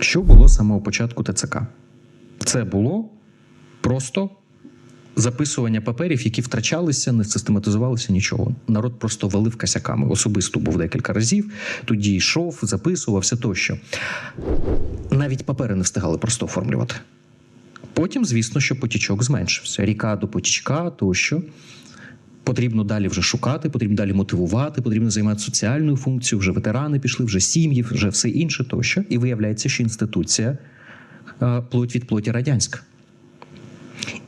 Що було з самого початку ТЦК? Це було просто записування паперів, які втрачалися, не систематизувалися нічого. Народ просто валив косяками. Особисто був декілька разів. Тоді йшов, записувався тощо. Навіть папери не встигали просто оформлювати. Потім, звісно, що потічок зменшився. Ріка до потічка тощо. Потрібно далі вже шукати, потрібно далі мотивувати, потрібно займати соціальною функцією. Вже ветерани пішли, вже сім'ї, вже все інше тощо. І виявляється, що інституція е, плоть від плоті радянська.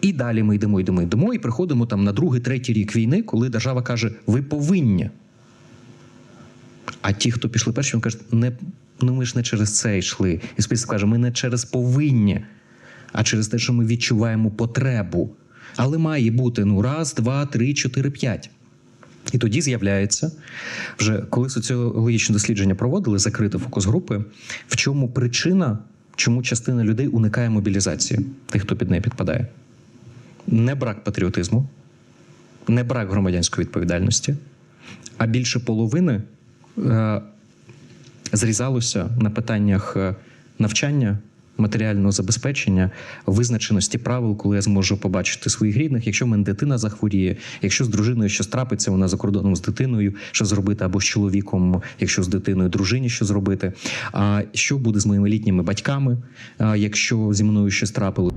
І далі ми йдемо, йдемо, йдемо, і приходимо там на другий, третій рік війни, коли держава каже, ви повинні. А ті, хто пішли перші, він каже, не, ну ми ж не через це йшли. І список каже, ми не через повинні, а через те, що ми відчуваємо потребу. Але має бути ну раз, два, три, чотири, п'ять. І тоді з'являється вже коли соціологічне дослідження проводили, закрите фокус групи, в чому причина, чому частина людей уникає мобілізації, тих, хто під неї підпадає. Не брак патріотизму, не брак громадянської відповідальності, а більше половини е, зрізалося на питаннях е, навчання, матеріального забезпечення, визначеності правил, коли я зможу побачити своїх рідних, якщо мене дитина захворіє, якщо з дружиною щось трапиться, вона за кордоном з дитиною, що зробити, або з чоловіком, якщо з дитиною дружині, що зробити. А що буде з моїми літніми батьками, якщо зі мною щось трапило?